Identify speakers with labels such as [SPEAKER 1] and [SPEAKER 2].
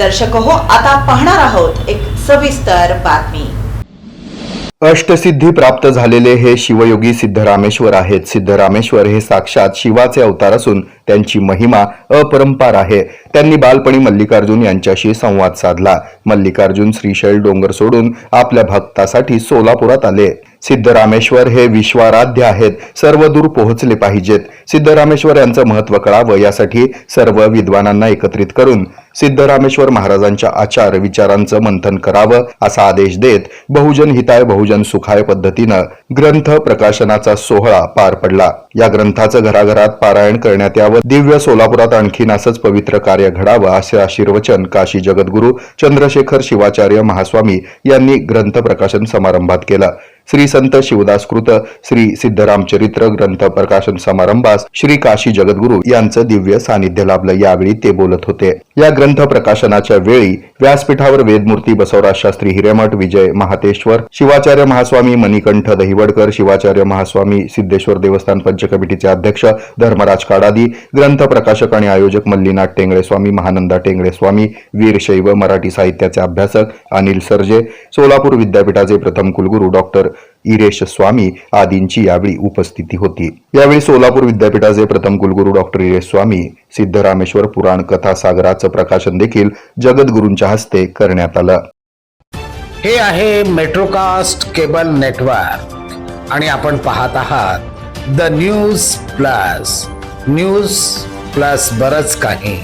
[SPEAKER 1] दर्शक हो आता पाहणार आहोत एक सविस्तर बातमी.
[SPEAKER 2] अष्टसिद्धी प्राप्त झालेले हे शिवयोगी सिद्धरामेश्वर आहेत. सिद्धरामेश्वर हे साक्षात शिवाचे अवतार असून त्यांची महिमा अपरंपार आहे. त्यांनी बालपणी मल्लिकार्जुन यांच्याशी संवाद साधला. मल्लिकार्जुन श्रीशैल डोंगर सोडून आपल्या भक्तासाठी सोलापुरात आले. सिद्धरामेश्वर हे विश्वाराध्य आहेत. सर्व दूर पोहोचले पाहिजेत. सिद्धरामेश्वर यांचं महत्त्व कळावं यासाठी सर्व विद्वानांना एकत्रित करून सिद्धरामेश्वर महाराजांच्या आचार विचारांचं मंथन करावं असा आदेश देत बहुजन हिताय बहुजन सुखाय पद्धतीनं ग्रंथ प्रकाशनाचा सोहळा पार पडला. या ग्रंथाचं घराघरात पारायण करण्यात यावं दिव्य सोलापुरात आणखीन असंच पवित्र कार्य घडावं असे आशीर्वचन काशी जगद्गुरू चंद्रशेखर शिवाचार्य महास्वामी यांनी ग्रंथ प्रकाशन समारंभात केलं. श्री संत शिवदासकृत श्री सिद्धराम चरित्र ग्रंथ प्रकाशन समारंभास श्री काशी जगद्गुरु यांचं दिव्य सानिध्य लाभलं. यावेळी ते बोलत होते. या ग्रंथ प्रकाशनाच्या वेळी व्यासपीठावर वेदमूर्ती बसवराज शास्त्री हिरेमठ विजय महातेश्वर शिवाचार्य महास्वामी मणिकंठ दहिवडकर शिवाचार्य महास्वामी सिद्धेश्वर देवस्थान पंच कमिटीचे अध्यक्ष धर्मराज काडादी ग्रंथ प्रकाशक आणि आयोजक मल्लीनाथ टेंगळे स्वामी महानंदा टेंगळे स्वामी वीरशैव मराठी साहित्याचे अभ्यासक अनिल सरजे सोलापूर विद्यापीठाचे प्रथम कुलगुरू डॉक्टर इरेश स्वामी आदींची यावेळी उपस्थिती होती. यावेळी सोलापूर विद्यापीठाचे प्रथम कुलगुरू डॉक्टर इरेश स्वामी सिद्धरामेश्वर पुराण कथा सागराचं प्रकाशन देखील जगद्गुरूंच्या हस्ते करण्यात आलं.
[SPEAKER 3] हे आहे मेट्रोकास्ट केबल नेटवर्क आणि आपण पाहत आहात the news plus news plus बरच काही.